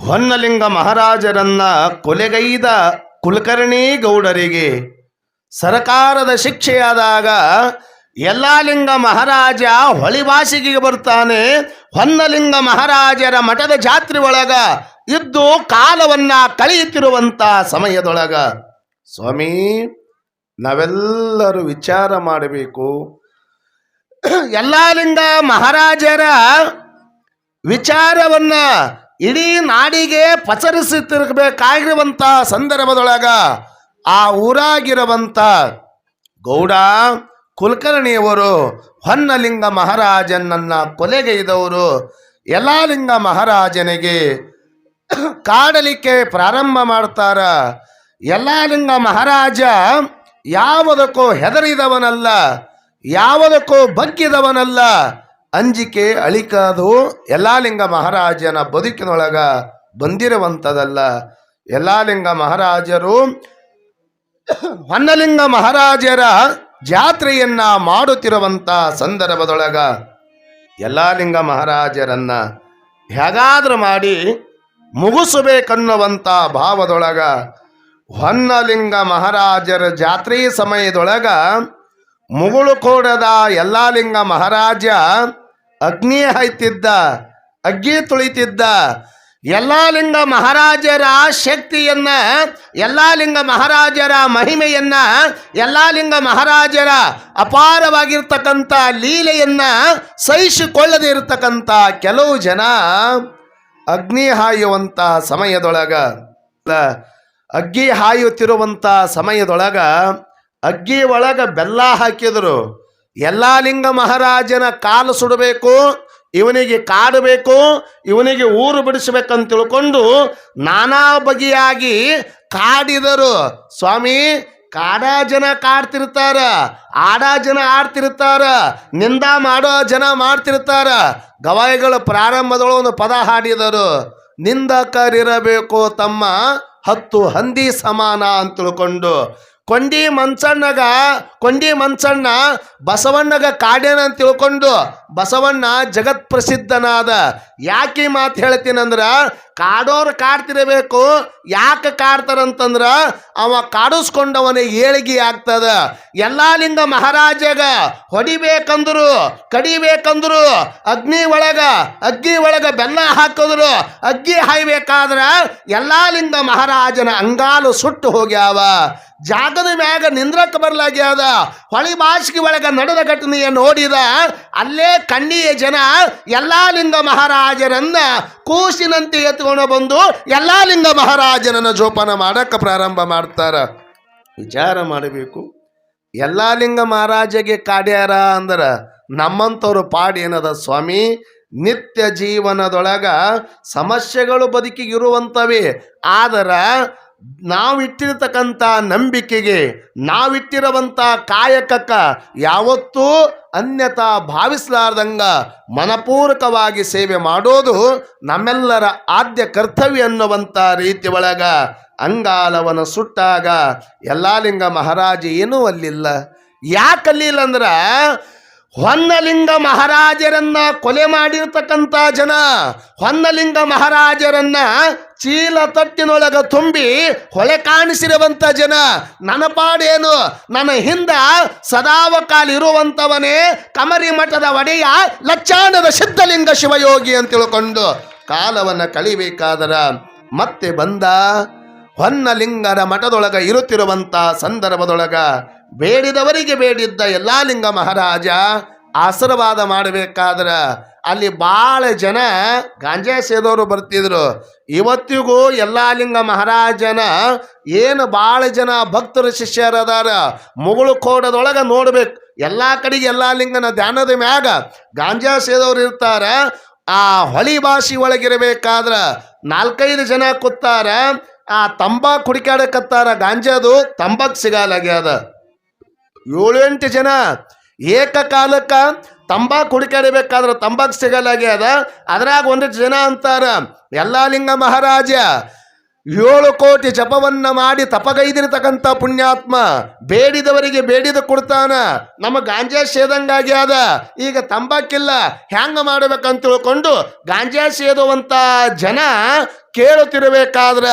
ಹೊನ್ನಲಿಂಗ ಮಹಾರಾಜರನ್ನ ಕೊಲೆಗೈದ ಕುಲಕರ್ಣಿ ಗೌಡರಿಗೆ ಸರಕಾರದ ಶಿಕ್ಷೆಯಾದಾಗ ಯಲ್ಲಾಲಿಂಗ ಮಹಾರಾಜ ಹೊಳಿವಾಸಿಗೆ ಬರ್ತಾನೆ. ಹೊನ್ನಲಿಂಗ ಮಹಾರಾಜರ ಮಠದ ಜಾತ್ರೆ ಒಳಗ ಇದ್ದು ಕಾಲವನ್ನ ಕಳೆಯುತ್ತಿರುವಂತ ಸಮಯದೊಳಗ. ಸ್ವಾಮಿ, ನಾವೆಲ್ಲರೂ ವಿಚಾರ ಮಾಡಬೇಕು. ಯಲ್ಲಾಲಿಂಗ ಮಹಾರಾಜರ ವಿಚಾರವನ್ನ ಇಡೀ ನಾಡಿಗೆ ಪಸರಿಸುತ್ತಿರಬೇಕಾಗಿರುವಂತ ಸಂದರ್ಭದೊಳಗ ಆ ಊರಾಗಿರುವಂತ ಗೌಡ ಕುಲಕರ್ಣಿಯವರು, ಹೊನ್ನಲಿಂಗ ಮಹಾರಾಜನನ್ನ ಕೊಲೆಗೈದವರು ಯಲಾಲಿಂಗ ಮಹಾರಾಜನಿಗೆ ಕಾಡಲಿಕ್ಕೆ ಪ್ರಾರಂಭ ಮಾಡ್ತಾರ. ಯಲಾಲಿಂಗ ಮಹಾರಾಜ ಯಾವುದಕ್ಕೂ ಹೆದರಿದವನಲ್ಲ, ಯಾವುದಕ್ಕೂ ಬಗ್ಗಿದವನಲ್ಲ. ಅಂಜಿಕೆ ಅಳಿಕದು ಯಲ್ಲಾಲಿಂಗ ಮಹಾರಾಜನ ಬದುಕಿನೊಳಗ ಬಂದಿರುವಂಥದ್ದಲ್ಲ ಯಲ್ಲಾಲಿಂಗ ಮಹಾರಾಜರು ಹೊನ್ನಲಿಂಗ ಮಹಾರಾಜರ ಜಾತ್ರೆಯನ್ನ ಮಾಡುತ್ತಿರುವಂತ ಸಂದರ್ಭದೊಳಗ ಯಲ್ಲಾಲಿಂಗ ಮಹಾರಾಜರನ್ನ ಹೇಗಾದ್ರೂ ಮಾಡಿ ಮುಗಿಸಬೇಕನ್ನುವಂಥ ಭಾವದೊಳಗ ಹೊನ್ನಲಿಂಗ ಮಹಾರಾಜರ ಜಾತ್ರೆಯ ಸಮಯದೊಳಗ ಮುಗುಳು ಕೋಡದ ಯಲ್ಲಾಲಿಂಗ ಮಹಾರಾಜ ಅಗ್ನಿ ಹಾಯ್ತಿದ್ದ ಅಗ್ಗಿ ತುಳಿತಿದ್ದ. ಯಲ್ಲಾಲಿಂಗ ಮಹಾರಾಜರ ಶಕ್ತಿಯನ್ನ, ಯಲ್ಲಾಲಿಂಗ ಮಹಾರಾಜರ ಮಹಿಮೆಯನ್ನ, ಯಲ್ಲಾಲಿಂಗ ಮಹಾರಾಜರ ಅಪಾರವಾಗಿರ್ತಕ್ಕಂಥ ಲೀಲೆಯನ್ನ ಸಹಿಸಿಕೊಳ್ಳದೆ ಇರತಕ್ಕಂಥ ಕೆಲವು ಜನ ಅಗ್ನಿ ಹಾಯುವಂಥ ಸಮಯದೊಳಗ ಅಗ್ಗಿ ಹಾಯುತ್ತಿರುವಂಥ ಸಮಯದೊಳಗ ಅಗ್ಗಿ ಒಳಗೆ ಬೆಲ್ಲ ಹಾಕಿದರು. ಯಲ್ಲಾಲಿಂಗ ಮಹಾರಾಜನ ಕಾಲು ಸುಡಬೇಕು, ಇವನಿಗೆ ಕಾಡಬೇಕು ಇವನಿಗೆ ಊರು ಬಿಡಿಸ್ಬೇಕಂತ ತಿಳ್ಕೊಂಡು ನಾನಾ ಬಗೆಯಾಗಿ ಕಾಡಿದರು. ಸ್ವಾಮಿ, ಕಾಡ ಜನ ಕಾಡ್ತಿರ್ತಾರ, ಆಡ ಜನ ಆಡ್ತಿರ್ತಾರ, ನಿಂದ ಮಾಡೋ ಜನ ಮಾಡ್ತಿರ್ತಾರ. ಗವಾಯಿಗಳು ಪ್ರಾರಂಭದೊಳಗೆ ಒಂದು ಪದ ಹಾಡಿದರು, ನಿಂದಕರಿರಬೇಕು ತಮ್ಮ ಹತ್ತು ಹಂದಿ ಸಮಾನ ಅಂತ ತಿಳ್ಕೊಂಡು ಕೊಂಡಿ ಮಂಚಣ್ಣಗ ಕೊಂಡಿ ಮಂಚಣ್ಣ ಬಸವಣ್ಣಗ ಕಾಡೇನ ಅಂತ ತಿಳ್ಕೊಂಡು ಬಸವಣ್ಣ ಜಗತ್ ಪ್ರಸಿದ್ಧನಾದ. ಯಾಕೆ ಮಾತು ಹೇಳ್ತೀನಂದ್ರ, ಕಾಡೋರು ಕಾಡ್ತಿರಬೇಕು, ಯಾಕೆ ಕಾಡ್ತಾರಂತಂದ್ರ, ಅವ ಕಾಡಿಸ್ಕೊಂಡವನ ಏಳಿಗೆ ಆಗ್ತದ. ಯಲ್ಲಾಲಿಂಗ ಮಹಾರಾಜಗ ಹೊಡಿಬೇಕಂದ್ರು, ಕಡಿಬೇಕಂದ್ರು, ಅಗ್ನಿ ಒಳಗ ಅಗ್ನಿ ಒಳಗ ಬೆಲ್ಲ ಹಾಕಿದ್ರು ಅಗ್ಗಿ ಹಾಯ್ಬೇಕಾದ್ರ ಯಲ್ಲಾಲಿಂಗ ಮಹಾರಾಜನ ಅಂಗಾಲು ಸುಟ್ಟು ಹೋಗ್ಯಾವ. ಜಾಗದ ಮ್ಯಾಗ ನಿಂದ್ರಕ್ಕೆ ಬರಲಾಗ್ಯಾದ, ಹೊಳಿ ಬಾಸಿಗೆ ಒಳಗ ನಡೆದ ಘಟನೆಯ ನೋಡಿದ, ಅಲ್ಲೇ ಕಣ್ಣಿಯ ಜನ ಯಲ್ಲಾಲಿಂಗ ಮಹಾರಾಜರನ್ನ ಕೂಸಿನಂತೆ ಎತ್ಕೊಂಡು ಬಂದು ಯಲ್ಲಾಲಿಂಗ ಮಹಾರಾಜನನ್ನು ಜೋಪಾನ ಮಾಡಕ್ಕೆ ಪ್ರಾರಂಭ ಮಾಡ್ತಾರ. ವಿಚಾರ ಮಾಡಬೇಕು. ಯಲ್ಲಾಲಿಂಗ ಮಹಾರಾಜಗೆ ಕಾಡ್ಯಾರ ಅಂದ್ರ ನಮ್ಮಂಥವ್ರು ಪಾಡಿ ಏನದ ಸ್ವಾಮಿ, ನಿತ್ಯ ಜೀವನದೊಳಗ ಸಮಸ್ಯೆಗಳು ಬದುಕಿಗಿರುವಂಥವೇ ಆದರ ನಾವಿಟ್ಟಿರ್ತಕ್ಕಂಥ ನಂಬಿಕೆಗೆ, ನಾವಿಟ್ಟಿರುವಂಥ ಕಾಯಕಕ್ಕ ಯಾವತ್ತೂ ಅನ್ಯತಾ ಭಾವಿಸಲಾರ್ದಂಗ ಮನಪೂರ್ವಕವಾಗಿ ಸೇವೆ ಮಾಡೋದು ನಮ್ಮೆಲ್ಲರ ಆದ್ಯ ಕರ್ತವ್ಯ ಅನ್ನುವಂಥ ರೀತಿ ಒಳಗ ಅಂಗಾಲವನ ಸುಟ್ಟಾಗ ಎಲ್ಲಾಲಿಂಗ ಮಹಾರಾಜ ಏನೂ ಅಲ್ಲಿಲ್ಲ. ಯಾಕಲ್ಲಿಲ್ಲ ಅಂದ್ರ ಹೊನ್ನಲಿಂಗ ಮಹಾರಾಜರನ್ನ ಕೊಲೆ ಮಾಡಿರ್ತಕ್ಕಂಥ ಜನ ಹೊನ್ನಲಿಂಗ ಮಹಾರಾಜರನ್ನ ಚೀಲ ತಟ್ಟಿನೊಳಗ ತುಂಬಿ ಹೊಳೆ ಕಾಣಿಸಿರುವಂತ ಜನ. ನನ್ನ ಪಾಡೇನು ನನ್ನ ಹಿಂದ ಸದಾವಕಾಲ ಇರುವಂತವನೇ ಕಮರಿ ಮಠದ ಒಡೆಯ ಲಚ್ಚಾಣದ ಸಿದ್ಧಲಿಂಗ ಶಿವಯೋಗಿ ಅಂತ ತಿಳ್ಕೊಂಡು ಕಾಲವನ್ನ ಕಳಿಬೇಕಾದರ ಮತ್ತೆ ಬಂದ ಹೊನ್ನಲಿಂಗರ ಮಠದೊಳಗ ಇರುತ್ತಿರುವಂತ ಸಂದರ್ಭದೊಳಗ ಬೇಡಿದವರಿಗೆ ಬೇಡಿದ್ದ ಎಲ್ಲಾ ಲಿಂಗ ಮಹಾರಾಜ ಆಶೀರ್ವಾದ ಮಾಡಬೇಕಾದ್ರ ಅಲ್ಲಿ ಭಾಳ ಜನ ಗಾಂಜಾ ಸೇದವರು ಬರ್ತಿದ್ರು. ಇವತ್ತಿಗೂ ಎಲ್ಲ ಲಿಂಗ ಮಹಾರಾಜನ ಏನು ಭಾಳ ಜನ ಭಕ್ತರು ಶಿಷ್ಯರದಾರ ಮುಗುಳು ಕೋಡದೊಳಗೆ ನೋಡ್ಬೇಕು. ಎಲ್ಲಾ ಕಡೆಗೆ ಎಲ್ಲ ಲಿಂಗನ ಧ್ಯಾನದ ಮ್ಯಾಗ ಗಾಂಜಾ ಸೇದವ್ರು ಇರ್ತಾರ. ಆ ಹೊಳಿ ಭಾಷೆ ಒಳಗಿರಬೇಕಾದ್ರ ನಾಲ್ಕೈದು ಜನ ಕೂತಾರ. ಆ ತಂಬಾಕ್ ಹುಡುಕಾಡಕತ್ತಾರ ಗಾಂಜಾದು, ತಂಬಾಕ್ ಸಿಗಲಾಗ್ಯದ. ಏಳು ಎಂಟು ಜನ ಏಕಕಾಲಕ್ಕ ತಂಬಾಕು ಹುಡುಕಾಡಬೇಕಾದ್ರೆ ತಂಬಾಕ್ ಸಿಗಲಾಗ್ಯದ. ಅದ್ರಾಗ ಒಂದಿಷ್ಟು ಜನ ಅಂತಾರ ಎಲ್ಲಾ ಲಿಂಗ ಮಹಾರಾಜ, ಏಳು ಕೋಟಿ ಜಪವನ್ನ ಮಾಡಿ ತಪಗೈದಿರತಕ್ಕಂಥ ಪುಣ್ಯಾತ್ಮ, ಬೇಡಿದವರಿಗೆ ಬೇಡಿದ ಕೊಡ್ತಾನ, ನಮ್ಮ ಗಾಂಜಾ ಸೇದಂಗಾಗಿ ಆದ ಈಗ ತಂಬಾಕಿಲ್ಲ, ಹ್ಯಾಂಗ ಮಾಡಬೇಕಂತ ತಿಳ್ಕೊಂಡು ಗಾಂಜಾ ಸೇದುವಂತ ಜನ ಕೇಳುತ್ತಿರಬೇಕಾದ್ರ,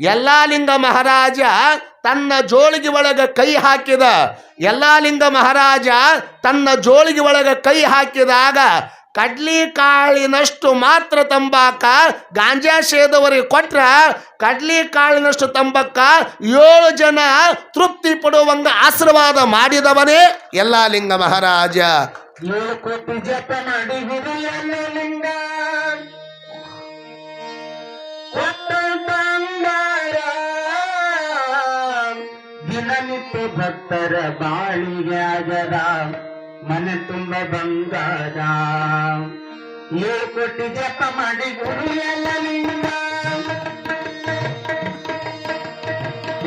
ಯಲ್ಲಾಲಿಂಗ ಮಹಾರಾಜ ತನ್ನ ಜೋಳಿಗೆ ಒಳಗ ಕೈ ಹಾಕಿದ ಎಲ್ಲಾಲಿಂಗ ಮಹಾರಾಜ ತನ್ನ ಜೋಳಿಗೆ ಒಳಗ ಕೈ ಹಾಕಿದಾಗ ಕಡ್ಲಿ ಕಾಳಿನಷ್ಟು ಮಾತ್ರ ತಂಬಾಕ ಗಾಂಜಾ ಸೇದವರಿಗೆ ಕೊಟ್ರ ಕಡ್ಲಿ ಕಾಳಿನಷ್ಟು ತಂಬಾಕ ಏಳು ಜನ ತೃಪ್ತಿ ಪಡುವಂಗ ಆಶೀರ್ವಾದ ಮಾಡಿದವನೇ ಎಲ್ಲಾಲಿಂಗ ಮಹಾರಾಜ. ಭಕ್ತರ ಬಾಳಿಗೆ ಆಗದ ಮನೆ ತುಂಬ ಬಂಗಾರ ಏಳು ಕೋಟಿ ಜಪ ಮಾಡಿ ಗುರುಯನ್ನ ಲಿಂಗ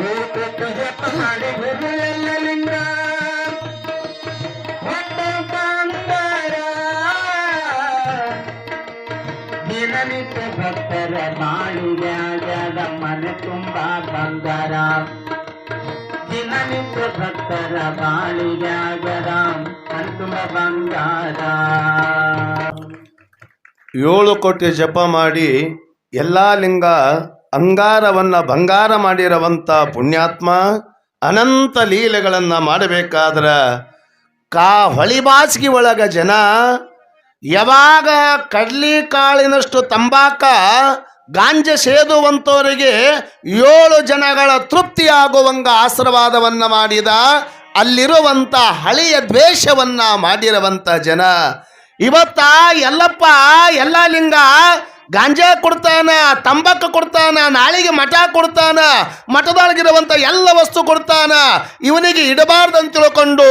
ಏಳು ಕೋಟಿ ಜಪ ಮಾಡಿ ಗುರುಯನ್ನ ಲಿಂಗ ಹೊಟ್ಟೆ ಬಂಗಾರ ದಿನನಿತ್ಯ ಭಕ್ತರ ಬಾಳಿಗೆ ಆಗದ ಮನೆ ತುಂಬ ಬಂಗಾರ ದಿನನಿತ್ಯ ಭಕ್ತರ ಬಂಗಾರ. ಏಳು ಕೋಟಿ ಜಪ ಮಾಡಿ ಎಲ್ಲಾ ಲಿಂಗ ಅಂಗಾರವನ್ನ ಬಂಗಾರ ಮಾಡಿರುವಂತ ಪುಣ್ಯಾತ್ಮ ಅನಂತ ಲೀಲೆಗಳನ್ನ ಮಾಡಬೇಕಾದ್ರ ಕಾ ಹೊಳಿಬಾಸಿಗೆ ಒಳಗ ಜನ ಯಾವಾಗ ಕಡ್ಲಿ ಕಾಳಿನಷ್ಟು ತಂಬಾಕ ಗಾಂಜ ಸೇದುವಂಥವರಿಗೆ ಏಳು ಜನಗಳ ತೃಪ್ತಿಯಾಗುವಂಗ ಆಶೀರ್ವಾದವನ್ನು ಮಾಡಿದ ಅಲ್ಲಿರುವಂಥ ಹಳೆಯ ದ್ವೇಷವನ್ನ ಮಾಡಿರುವಂಥ ಜನ. ಇವತ್ತ ಎಲ್ಲಪ್ಪ ಎಲ್ಲ ಲಿಂಗ ಗಾಂಜಾ ಕೊಡ್ತಾನ, ತಂಬಾಕು ಕೊಡ್ತಾನ, ನಾಳಿಗೆ ಮಠ ಕೊಡ್ತಾನ, ಮಠದೊಳಗಿರುವಂತ ಎಲ್ಲ ವಸ್ತು ಕೊಡ್ತಾನ, ಇವನಿಗೆ ಇಡಬಾರ್ದಂತ ತಿಳ್ಕೊಂಡು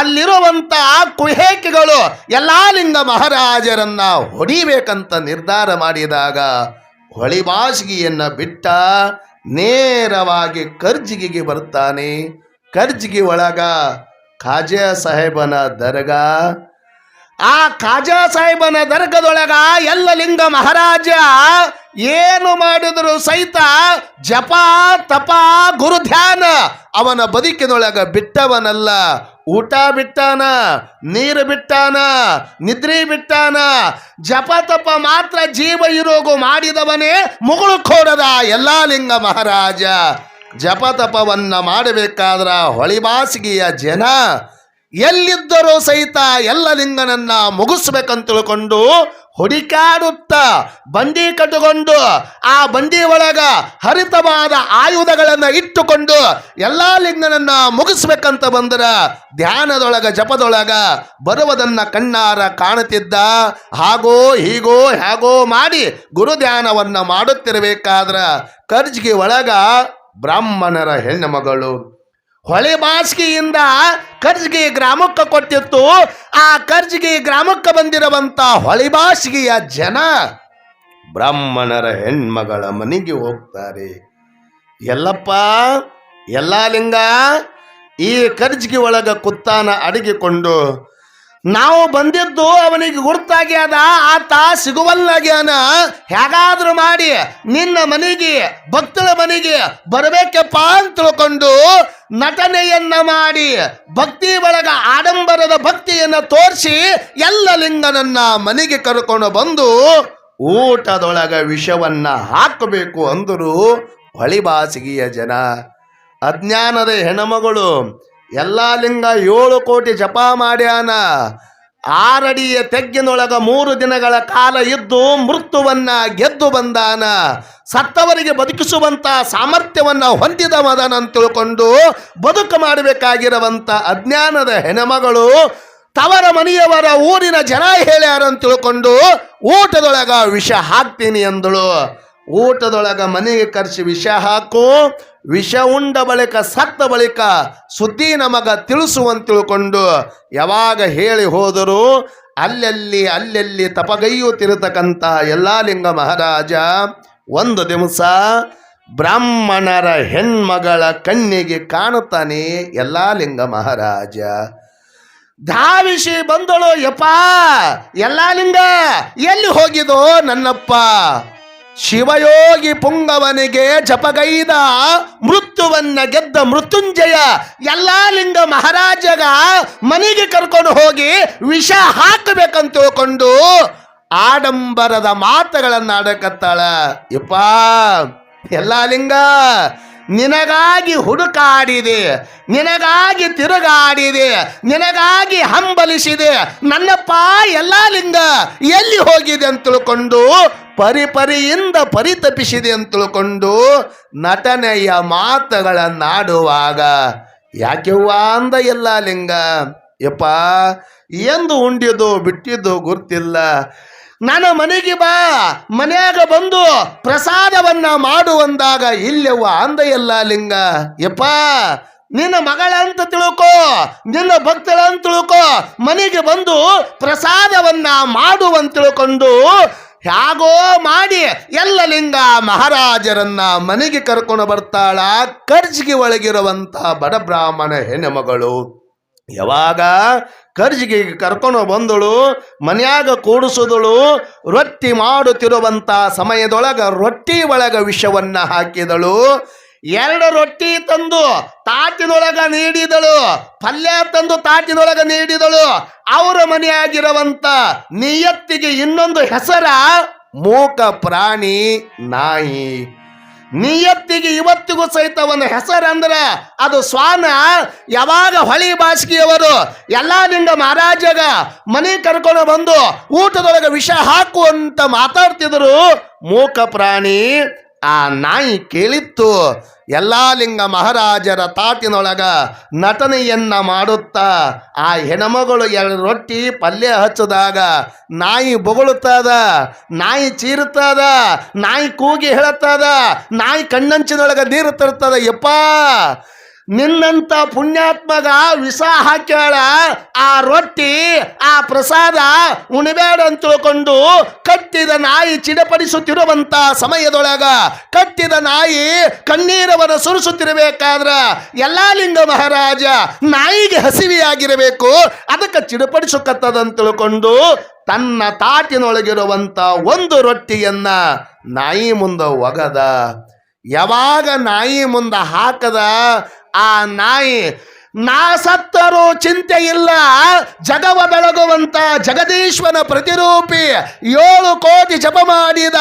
ಅಲ್ಲಿರುವಂತ ಕುಹೇಕಿಗಳು ಎಲ್ಲಾ ಲಿಂಗ ಮಹಾರಾಜರನ್ನ ಹೊಡಿಬೇಕಂತ ನಿರ್ಧಾರ ಮಾಡಿದಾಗ ಹೊಳಿಬಾಸಿಗೆಯನ್ನ ಬಿಟ್ಟ ನೇರವಾಗಿ ಕರ್ಜಿಗೆಗೆ ಬರ್ತಾನೆ ಕರ್ಜಿಗೆ ಒಳಗ ಖಾಜಾ ಸಾಹೇಬನ ದರ್ಗಾ ಆ ಖಾಜಾ ಸಾಹೇಬನ ದರ್ಗದೊಳಗ ಎಲ್ಲ ಲಿಂಗ ಮಹಾರಾಜ ಏನು ಮಾಡಿದ್ರು ಸಹಿತ ಜಪ, ತಪ, ಗುರು ಧ್ಯಾನ. ಅವನ ಬದುಕಿನೊಳಗ ಬಿಟ್ಟವನಲ್ಲ. ಊಟ ಬಿಟ್ಟಾನ, ನೀರು ಬಿಟ್ಟಾನ, ನಿದ್ರೆ ಬಿಟ್ಟಾನ. ಜಪ, ತಪ ಮಾತ್ರ ಜೀವ ಇರೋಗು ಮಾಡಿದವನೇ ಮುಗುಳು ಕೋರದ ಎಲ್ಲಾ ಲಿಂಗ ಮಹಾರಾಜ. ಜಪ, ತಪವನ್ನ ಮಾಡಬೇಕಾದ್ರ ಹೊಳಿಬಾಸಿಗೆಯ ಜನ ಎಲ್ಲಿದ್ದರೂ ಸಹಿತ ಎಲ್ಲ ಲಿಂಗನನ್ನ ಮುಗಿಸ್ಬೇಕಂತ ತಿಳ್ಕೊಂಡು ಹುಡಿಕಾಡುತ್ತ ಬಂಡಿ ಕಟ್ಟಿಕೊಂಡು ಆ ಬಂಡಿ ಒಳಗ ಹರಿತವಾದ ಆಯುಧಗಳನ್ನು ಇಟ್ಟುಕೊಂಡು ಎಲ್ಲ ಲಿಂಗನನ್ನ ಮುಗಿಸ್ಬೇಕಂತ ಬಂದ್ರ ಧ್ಯಾನದೊಳಗ, ಜಪದೊಳಗ ಬರುವುದನ್ನ ಕಣ್ಣಾರ ಕಾಣುತ್ತಿದ್ದ ಹಾಗೋ ಹೀಗೋ ಹೇಗೋ ಮಾಡಿ ಗುರು ಧ್ಯಾನವನ್ನ ಮಾಡುತ್ತಿರಬೇಕಾದ್ರ ಕರ್ಜಿಗೆ ಒಳಗ ಬ್ರಾಹ್ಮಣರ ಹೆಣ್ಣು ಮಗಳು ಹೊಳೆ ಬಾಸ್ಗಿಯಿಂದ ಕರ್ಜಿಗೆ ಗ್ರಾಮಕ್ಕೆ ಕೊಟ್ಟಿತ್ತು. ಆ ಕರ್ಜಿಗೆ ಗ್ರಾಮಕ್ಕೆ ಬಂದಿರುವಂತ ಹೊಳೆ ಜನ ಬ್ರಾಹ್ಮಣರ ಹೆಣ್ಮಗಳ ಮನೆಗೆ ಹೋಗ್ತಾರೆ. ಎಲ್ಲಪ್ಪ, ಎಲ್ಲ ಲಿಂಗ, ಈ ಕರ್ಜಿಗೆ ಒಳಗ ಕುತ್ತಾನ ಅಡಗಿಕೊಂಡು ನಾವು ಬಂದಿದ್ದು ಅವನಿಗೆ ಗುರ್ತಾಗ್ಯದ ಆತ ಸಿಗುವಲ್ಲಾಗ್ಯಾನ ಹೇಗಾದ್ರೂ ಮಾಡಿ ನಿನ್ನ ಮನೆಗೆ ಭಕ್ತರ ಮನೆಗೆ ಬರಬೇಕಪ್ಪ ಅಂತ ತಿಳ್ಕೊಂಡು ನಟನೆಯನ್ನ ಮಾಡಿ ಭಕ್ತಿ ಒಳಗ ಆಡಂಬರದ ಭಕ್ತಿಯನ್ನ ತೋರಿಸಿ ಎಲ್ಲ ಲಿಂಗನನ್ನ ಮನೆಗೆ ಕರ್ಕೊಂಡು ಬಂದು ಊಟದೊಳಗ ವಿಷವನ್ನ ಹಾಕಬೇಕು ಅಂದರು ಹೊಳಿಬಾಸಿಗೆಯ ಜನ. ಅಜ್ಞಾನದ ಹೆಣ್ಮಗಳು ಎಲ್ಲ ಲಿಂಗ ಏಳು ಕೋಟಿ ಜಪ ಮಾಡ್ಯಾನ. ಆರಡಿಯ ತೆಗ್ಗಿನೊಳಗ ಮೂರು ದಿನಗಳ ಕಾಲ ಇದ್ದು ಮೃತ್ಯುವನ್ನ ಗೆದ್ದು ಬಂದಾನ. ಸತ್ತವರಿಗೆ ಬದುಕಿಸುವಂತ ಸಾಮರ್ಥ್ಯವನ್ನ ಹೊಂದಿದ ಮದನ ತಿಳ್ಕೊಂಡು ಬದುಕು ಮಾಡಬೇಕಾಗಿರುವಂತ ಅಜ್ಞಾನದ ಹೆಣಮಗಳು ತವರ ಮನೆಯವರ ಊರಿನ ಜನ ಹೇಳ್ಯಾರಂತ ತಿಳ್ಕೊಂಡು ಊಟದೊಳಗ ವಿಷ ಹಾಕ್ತೀನಿ ಅಂದಳು. ಊಟದೊಳಗ ಮನೆಗೆ ಕರೆಸಿ ವಿಷ ಹಾಕು, ವಿಷ ಉಂಡ ಬಳಿಕ, ಸತ್ತ ಬಳಿಕ ಸುದ್ದಿ ನಮಗ ತಿಳಿಸುವಂತ ತಿಳ್ಕೊಂಡು ಯಾವಾಗ ಹೇಳಿ ಹೋದರೂ ಅಲ್ಲೆಲ್ಲಿ ಅಲ್ಲಲ್ಲಿ ತಪಗೈಯುತ್ತಿರತಕ್ಕಂಥ ಎಲ್ಲಾ ಲಿಂಗ ಮಹಾರಾಜ ಒಂದು ದಿವಸ ಬ್ರಾಹ್ಮಣರ ಹೆಣ್ಮಗಳ ಕಣ್ಣಿಗೆ ಕಾಣುತ್ತಾನೆ ಎಲ್ಲಾ ಲಿಂಗ ಮಹಾರಾಜ. ಧಾವಿಸಿ ಬಂದಳು, ಯಪ್ಪ ಎಲ್ಲ ಲಿಂಗ ಎಲ್ಲಿ ಹೋಗಿದೋ ನನ್ನಪ್ಪ? ಶಿವಯೋಗಿ ಪುಂಗವನಿಗೆ ಜಪಗೈದ ಮೃತ್ಯುವನ್ನ ಗೆದ್ದ ಮೃತ್ಯುಂಜಯ ಎಲ್ಲಾ ಲಿಂಗ ಮಹಾರಾಜಗ ಮನೆಗೆ ಕರ್ಕೊಂಡು ಹೋಗಿ ವಿಷ ಹಾಕಬೇಕಂತ ತಿಳ್ಕೊಂಡು ಆಡಂಬರದ ಮಾತುಗಳನ್ನ ಆಡಕತ್ತಾಳ. ಯಪ್ಪ, ಎಲ್ಲಾ ಲಿಂಗ ನಿನಗಾಗಿ ಹುಡುಕಾಡಿದೆ, ನಿನಗಾಗಿ ತಿರುಗಾಡಿದೆ, ನಿನಗಾಗಿ ಹಂಬಲಿಸಿದೆ. ನನ್ನಪ್ಪ ಎಲ್ಲ ಲಿಂಗ ಎಲ್ಲಿ ಹೋಗಿದೆ ಅಂತ ತಿಳ್ಕೊಂಡು ಪರಿಪರಿಯಿಂದ ಪರಿತಪಿಸಿದೆ ಅಂತ ತಿಳ್ಕೊಂಡು ನಟನೆಯ ಮಾತುಗಳನ್ನಾಡುವಾಗ ಯಾಕೆವ್ವ ಅಂದ ಎಲ್ಲ ಲಿಂಗ ಯಪ್ಪ, ಎಂದು ಉಂಡಿದ್ದು ಬಿಟ್ಟಿದ್ದು ಗುರ್ತಿಲ್ಲ ನನ್ನ ಮನೆಗೆ ಬಾ. ಮನೆಯಾಗ ಬಂದು ಪ್ರಸಾದವನ್ನ ಮಾಡುವಂದಾಗ ಅಂದ ಎಲ್ಲ ಲಿಂಗ. ಯಪ್ಪ, ನಿನ್ನ ಮಗಳಂತ ತಿಳ್ಕೋ, ನಿನ್ನ ಭಕ್ತಳಂತ ತಿಳ್ಕೋ, ಮನೆಗೆ ಬಂದು ಪ್ರಸಾದವನ್ನ ಮಾಡುವಂತ ತಿಳ್ಕೊಂಡು ಹ್ಯಾಗೋ ಮಾಡಿ ಎಲ್ಲ ಲಿಂಗ ಮಹಾರಾಜರನ್ನ ಮನೆಗೆ ಕರ್ಕೊಂಡು ಬರ್ತಾಳ ಕರ್ಜಿಗೆ ಬಡ ಬ್ರಾಹ್ಮಣ ಹೆಣ್ಣುಮಗಳು ಯಾವಾಗ ಕರ್ಜಿಗೆ ಕರ್ಕೊಂಡು ಬಂದಳು, ಮನ್ಯಾಗ ಕೂಡಿಸಿದಳು, ರೊಟ್ಟಿ ಮಾಡುತ್ತಿರುವಂತ ಸಮಯದೊಳಗ ರೊಟ್ಟಿ ಒಳಗ ವಿಷವನ್ನ ಹಾಕಿದಳು. ಎರಡು ರೊಟ್ಟಿ ತಂದು ತಾಟಿನೊಳಗ ನೀಡಿದಳು, ಪಲ್ಯ ತಂದು ತಾಟಿನೊಳಗ ನೀಡಿದಳು. ಅವರ ಮನೆಯಾಗಿರುವಂತ ನಿಯತ್ತಿಗೆ ಇನ್ನೊಂದು ಹೆಸರ ಮೂಕ ಪ್ರಾಣಿ ನಾಯಿ. ನಿಯತ್ತಿಗೆ ಇವತ್ತಿಗೂ ಸಹಿತ ಒಂದು ಹೆಸರಂದ್ರೆ ಅದು ಸ್ವಾನ ಯಾವಾಗ ಹೊಳಿ ಬಾಸ್ಕಿಯವರು ಎಲ್ಲ ಲಿಂಗ ಮಹಾರಾಜಗ ಮನೆ ಕರ್ಕೊಂಡು ಬಂದು ಊಟದೊಳಗೆ ವಿಷ ಹಾಕು ಅಂತ ಮಾತಾಡ್ತಿದ್ರು, ಮೂಕ ಪ್ರಾಣಿ ಆ ನಾಯಿ ಕೇಳಿತ್ತು, ಎಲ್ಲ ಲಿಂಗ ಮಹಾರಾಜರ ತಾಟಿನೊಳಗ ನಟನೆಯನ್ನ ಮಾಡುತ್ತಾ, ಆ ಹೆಣಮಗಳು ಎರಡು ರೊಟ್ಟಿ ಪಲ್ಯ ಹಚ್ಚಿದಾಗ ನಾಯಿ ಬೊಗಳುತ್ತದ, ನಾಯಿ ಚೀರುತ್ತದ, ನಾಯಿ ಕೂಗಿ ಹೇಳುತ್ತದ, ನಾಯಿ ಕಣ್ಣಂಚಿನೊಳಗ ನೀರು ತರುತ್ತದ, ಯಪ್ಪ ನಿನ್ನಂತ ಪುಣ್ಯಾತ್ಮಗ ವಿಷ ಹಾಕ್ಯಾಳ, ಆ ರೊಟ್ಟಿ, ಆ ಪ್ರಸಾದ ಉಣಬೇಡ ಅಂತ ತಿಳ್ಕೊಂಡು ಕಟ್ಟಿದ ನಾಯಿ ಚಿಡಪಡಿಸುತ್ತಿರುವಂತ ಸಮಯದೊಳಗ ಕಟ್ಟಿದ ನಾಯಿ ಕಣ್ಣೀರವನ್ನು ಸುರಿಸುತ್ತಿರಬೇಕಾದ್ರ ಎಲ್ಲಾ ಲಿಂಗ ಮಹಾರಾಜ ನಾಯಿಗೆ ಹಸಿವಿಯಾಗಿರಬೇಕು. ಅದಕ್ಕೆ ಚಿಡಪಡಿಸುಕತ್ತದಂತ ತಿಳ್ಕೊಂಡು ತನ್ನ ತಾಟಿನೊಳಗಿರುವಂತ ಒಂದು ರೊಟ್ಟಿಯನ್ನ ನಾಯಿ ಮುಂದೆ ಒಗದ. ಯಾವಾಗ ನಾಯಿ ಮುಂದೆ ಹಾಕದ ಆ ನಾಯಿ ನಾ ಸತ್ತರೂ ಚಿಂತೆ ಇಲ್ಲ. ಜಗವ ಬೆಳಗುವಂತ ಜಗದೀಶ್ವನ ಪ್ರತಿರೂಪಿ ಏಳು ಕೋಟಿ ಜಪ ಮಾಡಿದ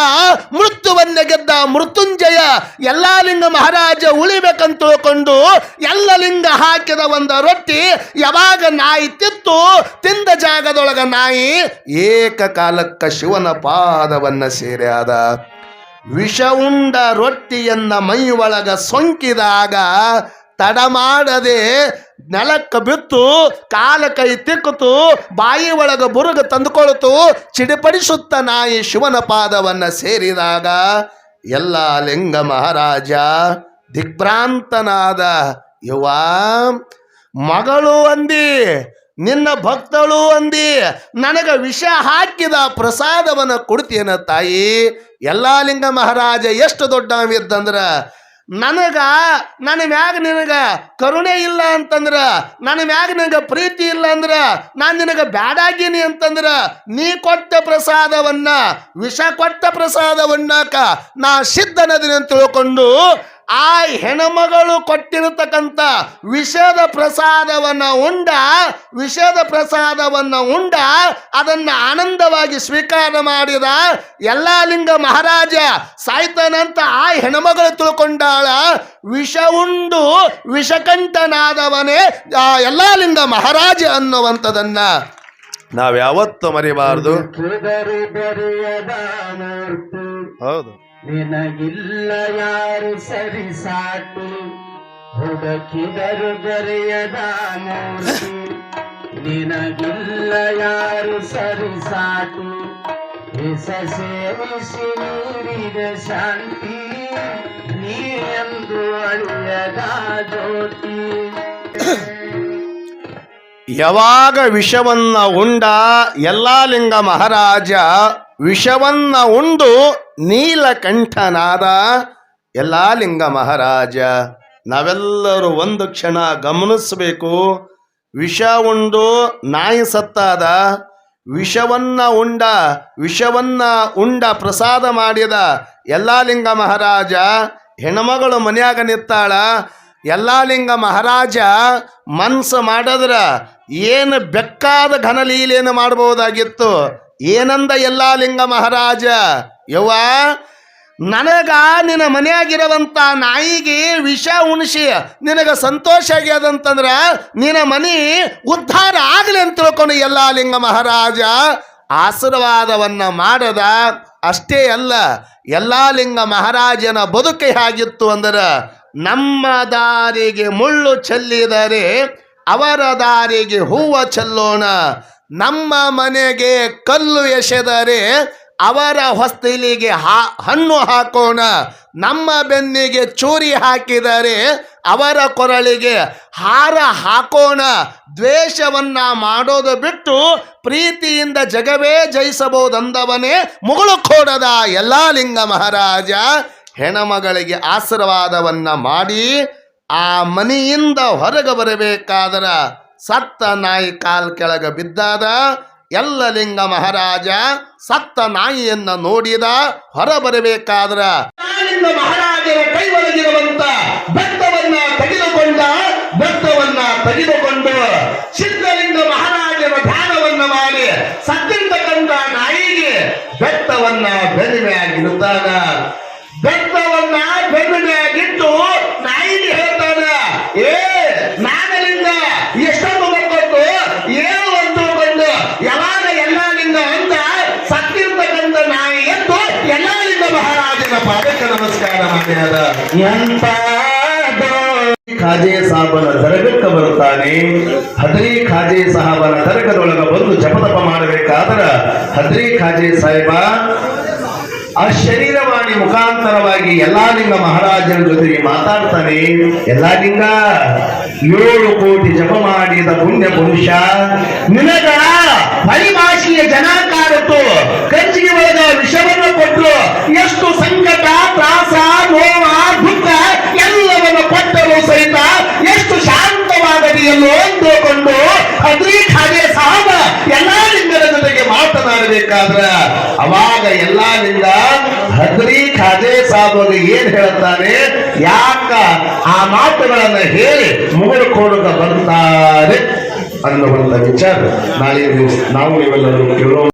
ಮೃತ್ಯುವನ್ನೇ ಗೆದ್ದ ಮೃತ್ಯುಂಜಯ ಎಲ್ಲ ಲಿಂಗ ಮಹಾರಾಜ ಉಳಿಬೇಕಂತ ತಿಳ್ಕೊಂಡು ಎಲ್ಲ ಲಿಂಗ ಹಾಕಿದ ಒಂದು ರೊಟ್ಟಿ ಯಾವಾಗ ನಾಯಿ ತಿತ್ತು ತಿಂದ ಜಾಗದೊಳಗ ನಾಯಿ ಏಕಕಾಲಕ್ಕ ಶಿವನ ಪಾದವನ್ನ ಸೇರ್ಯಾದ. ವಿಷ ಉಂಡ ರೊಟ್ಟಿಯನ್ನ ಮೈ ಒಳಗ ಸೊಂಕಿದಾಗ ತಡ ಮಾಡದೆ ನೆಲಕ್ಕೆ ಬಿತ್ತು, ಕಾಲ ಕೈ ತಿಕ್ಕಿತು ಬಾಯಿ ಒಳಗ ಬುರುಗ ತಂದುಕೊಳ್ತು ಚಿಡಿಪಡಿಸುತ್ತ ನಾಯಿ ಶಿವನ ಪಾದವನ್ನ ಸೇರಿದಾಗ ಎಲ್ಲ ಲಿಂಗ ಮಹಾರಾಜ ದಿಗ್ಭ್ರಾಂತನಾದ ಯುವ ಮಗಳು ಅಂದಿ, ನಿನ್ನ ಭಕ್ತಳು ಅಂದಿ, ನನಗ ವಿಷ ಹಾಕಿದ ಪ್ರಸಾದವನ್ನ ಕೊಡ್ತೀನ ತಾಯಿ. ಎಲ್ಲ ಲಿಂಗ ಮಹಾರಾಜ ಎಷ್ಟು ದೊಡ್ಡವಿದ್ದಂದ್ರ ನನಗ, ನನ್ನ ಮ್ಯಾಗ ನಿನಗ ಕರುಣೆ ಇಲ್ಲ ಅಂತಂದ್ರ, ನನ್ನ ಮ್ಯಾಗ ನಿನಗ ಪ್ರೀತಿ ಇಲ್ಲ ಅಂದ್ರ, ನಾನು ನಿನಗ ಬ್ಯಾಡಾಗೀನಿ ಅಂತಂದ್ರ, ನೀ ಕೊಟ್ಟ ಪ್ರಸಾದವನ್ನ, ವಿಷ ಕೊಟ್ಟ ಪ್ರಸಾದವನ್ನಾಕ ನಾ ಸಿದ್ಧನದಿನ ತಿಳ್ಕೊಂಡು ಆ ಹೆಣಮಗಳು ಕೊಟ್ಟಿರತಕ್ಕಂಥ ವಿಷದ ಪ್ರಸಾದವನ್ನು ಉಂಡ ವಿಷದ ಪ್ರಸಾದವನ್ನು ಉಂಡ ಅದನ್ನ ಆನಂದವಾಗಿ ಸ್ವೀಕಾರ ಮಾಡಿದ ಎಲ್ಲ ಲಿಂಗ ಮಹಾರಾಜ ಸಾಯ್ತಾನಂತ ಆ ಹೆಣಮಗಳು ತಿಳ್ಕೊಂಡಾಳ ವಿಷ ಉಂಡು ವಿಷಕಂಠನಾದವನೇ ಆ ಎಲ್ಲಾ ಲಿಂಗ ಮಹಾರಾಜ ಅನ್ನುವಂಥದನ್ನ. ನಾವ್ಯಾವತ್ತು ಮರಿಬಾರದು. ಹೌದು. ನಿನಗಿಲ್ಲ ಯಾರು ಸರಿ ಸಾಟಿ ಹುಡುಕಿದರು ದೊರೆಯದ ಮೂರ್ತಿ. ನಿನಗಿಲ್ಲ ಯಾರು ಸರಿ ಸಾಟಿ ವಿಷ ಸೇವಿಸಿ ನೀರಿದ ಶಾಂತಿ. ನೀ ಎಂದು ಅಳಿಯದ ಜ್ಯೋತಿ. ಯಾವಾಗ ವಿಷವನ್ನ ಉಂಡ ಎಲ್ಲ ಲಿಂಗ ಮಹಾರಾಜ ವಿಷವನ್ನ ಉಂಡು ನೀಲಕಂಠನಾದ ಎಲ್ಲ ಲಿಂಗ ಮಹಾರಾಜ ನಾವೆಲ್ಲರೂ ಒಂದು ಕ್ಷಣ ಗಮನಿಸಬೇಕು. ವಿಷ ಉಂಡು ನಾಯಿ ಸತ್ತಾದ, ವಿಷವನ್ನ ಉಂಡ ವಿಷವನ್ನ ಉಂಡ ಪ್ರಸಾದ ಮಾಡಿದ ಯಲ್ಲಾಲಿಂಗ ಮಹಾರಾಜ ಹೆಣ್ಮಗಳು ಮನೆಯಾಗ ನಿತ್ತಾಳ ಲಿಂಗ ಮಹಾರಾಜ ಮನ್ಸು ಮಾಡಿದ್ರ ಏನು ಬೆಕ್ಕಾದ ಘನಲೀಲೆಯನ್ನು ಮಾಡಬಹುದಾಗಿತ್ತು ಏನಂದ ಯಲ್ಲಾಲಿಂಗ ಮಹಾರಾಜ ಯವ್ವ, ನನಗ ನಿನ್ನ ಮನೆಯಾಗಿರುವಂತ ನಾಯಿಗೆ ವಿಷ ಉಣಿಸಿ, ನಿನಗೆ ಸಂತೋಷ ಆಗ್ಯದಂತಂದ್ರ ನಿನ್ನ ಮನೆ ಉದ್ಧಾರ ಆಗಲಿ ಅಂತ ತಿಳ್ಕೊಂಡು ಎಲ್ಲ ಲಿಂಗ ಮಹಾರಾಜ ಆಶೀರ್ವಾದವನ್ನ ಮಾಡದ. ಅಷ್ಟೇ ಅಲ್ಲ, ಯಲ್ಲಾಲಿಂಗ ಮಹಾರಾಜನ ಬದುಕೆ ಹೇಗಿತ್ತು ಅಂದ್ರೆ ನಮ್ಮ ದಾರಿಗೆ ಮುಳ್ಳು ಚೆಲ್ಲಿದರೆ ಅವರ ದಾರಿಗೆ ಹೂವ ಚೆಲ್ಲೋಣ. ನಮ್ಮ ಮನೆಗೆ ಕಲ್ಲು ಎಸೆದರೆ ಅವರ ಹೊಸ್ತಿಲಿಗೆ ಹಾ, ಹಣ್ಣು ಹಾಕೋಣ. ನಮ್ಮ ಬೆನ್ನಿಗೆ ಚೂರಿ ಹಾಕಿದರೆ ಅವರ ಕೊರಳಿಗೆ ಹಾರ ಹಾಕೋಣ. ದ್ವೇಷವನ್ನ ಮಾಡೋದು ಬಿಟ್ಟು ಪ್ರೀತಿಯಿಂದ ಜಗವೇ ಜಯಿಸಬಹುದಂದವನೇ ಮುಗುಳು ಕೋಡದ ಎಲ್ಲಾ ಲಿಂಗ ಮಹಾರಾಜ. ಹೆಣಮಗಳಿಗೆ ಆಶೀರ್ವಾದವನ್ನ ಮಾಡಿ ಆ ಮನೆಯಿಂದ ಹೊರಗೆ ಬರಬೇಕಾದರ ಸತ್ತ ನಾಯಿ ಕಾಲ್ ಕೆಳಗೆ ಬಿದ್ದಾದ. ಎಲ್ಲ ಲಿಂಗ ಮಹಾರಾಜ ಸತ್ತ ನಾಯಿಯನ್ನ ನೋಡಿದ ಹೊರ ಬರಬೇಕಾದ್ರ ಮಹಾರಾಜರ ಕೈ ಒಳಗಿರುವಂತ ಬೆತ್ತವನ್ನ ತೆಗೆದುಕೊಂಡ ಬೆತ್ತವನ್ನ ತೆಗೆದುಕೊಂಡು ಸಿದ್ಧಲಿಂಗ ಮಹಾರಾಜರ ಧ್ಯಾನವನ್ನ ಮಾಡಿ ಸತ್ತಿರ್ತಕ್ಕಂಥ ನಾಯಿಗೆ ಬೆತ್ತವನ್ನ ಬೆನ್ನಿಮೆಯಾಗಿರುತ್ತಾನ ಆಗಿರುತ್ತಾನ ನಾಯಿಗೆ ಹೇಳ್ತಾನ ಏ ನಾಗಲಿಂಗ ಎಷ್ಟೊಂದು ಬಂದ್ಕೊಟ್ಟು ಏನು ಒಂದು ಬಂದು ಯಾವಾಗ ಎಲ್ಲಾಲಿಂಗ ಅಂತ ಸತ್ತಿರ್ತಕ್ಕಂಥ ನಾಯಿ ಎದ್ದು ಎಲ್ಲಾಲಿಂಗ ಮಹಾರಾಜನ ಪಾದಕ್ಕೆ ಎಂತ ಖಾಜೆ ಸಾಹಬನ ದರಗಕ್ಕ ಬರುತ್ತಾನೆ. ಹದ್ರಿ ಖಾಜೆ ಸಾಹಬನ ದರಗದೊಳಗ ಬಂದು ಜಪತಪ ಮಾಡಬೇಕಾದ್ರ ಹದ್ರಿ ಖಾಜೆ ಸಾಹೇಬ, ಆ ಶರೀರವಾಣಿ ಮುಖಾಂತರವಾಗಿ ಎಲ್ಲಾಲಿಂಗ ಮಹಾರಾಜನ ಜೊತೆಗೆ ಮಾತಾಡ್ತಾನೆ. ಎಲ್ಲಾಲಿಂಗ ಏಳು ಕೋಟಿ ಜಪ ಮಾಡಿದ ಪುಣ್ಯ ಪುರುಷ, ನಿನಗ ಪರಿಭಾಷೆಯ ಜನಾಕಾರತ್ತು, ಕಂಚಿಗೆ ಒಳಗ ವಿಷವನ್ನು ಕೊಟ್ಟರು ಎಷ್ಟು ಸಂಕಟ ಮಾತನಾಡಬೇಕಾದ್ರ ಅವಾಗ ಎಲ್ಲಾದಿಂದ ಹದರಿ ಖಾದೆ ಸಾಹಬಗೆ ಏನ್ ಹೇಳುತ್ತಾನೆ? ಯಾಕ ಆ ಮಾತುಗಳನ್ನ ಹೇಳಿ ಕೋಡುಗ ಬರ್ತಾರೆ ಅನ್ನುವಂತ ವಿಚಾರ ನಾಳೆ ನಾವು ಇವೆಲ್ಲರೂ ಕೇಳೋಣ.